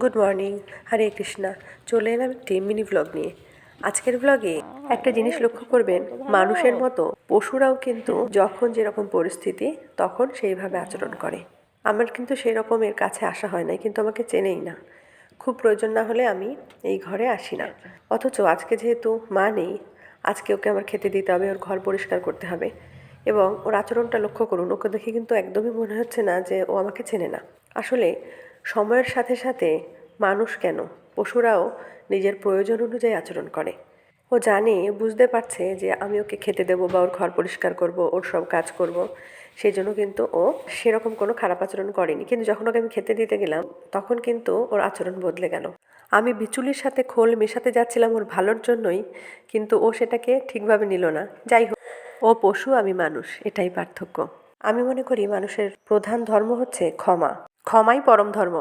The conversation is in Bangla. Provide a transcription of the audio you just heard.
গুড মর্নিং হরে কৃষ্ণা চলে এলাম একটি মিনি ব্লগ নিয়ে। আজকের ব্লগে একটা জিনিস লক্ষ্য করবেন, মানুষের মতো পশুরাও কিন্তু যখন যেরকম পরিস্থিতি, তখন সেইভাবে আচরণ করে। আমার কিন্তু সেই রকমের কাছে আসা হয় না কিন্তু আমাকে চেনেই না। খুব প্রয়োজন না হলে আমি এই ঘরে আসি না। অথচ আজকে যেহেতু মা নেই, আজকে ওকে আমার খেতে দিতে হবে, ওর ঘর পরিষ্কার করতে হবে। এবং ওর আচরণটা লক্ষ্য করুন, ওকে দেখে কিন্তু একদমই মনে হচ্ছে না যে ও আমাকে চেনে না। আসলে সময়ের সাথে সাথে মানুষ কেন? পশুরাও নিজের প্রয়োজন অনুযায়ী আচরণ করে। ও জানে, বুঝতে পারছে যে আমি ওকে খেতে দেবো বা ওর ঘর পরিষ্কার করব, ওর সব কাজ করব। সেই জন্য কিন্তু ও সেরকম কোনো খারাপ আচরণ করেনি। কিন্তু যখন ওকে আমি খেতে দিতে গেলাম, তখন কিন্তু ওর আচরণ বদলে গেল। আমি বিচুলির সাথে খোল মেশাতে যাচ্ছিলাম ওর ভালোর জন্যই, কিন্তু ও সেটাকে ঠিকভাবে নিল না। যাই হোক, ও পশু, আমি মানুষ, এটাই পার্থক্য। আমি মনে করি মানুষের প্রধান ধর্ম হচ্ছে ক্ষমা। ক্ষমাই পরম ধর্ম।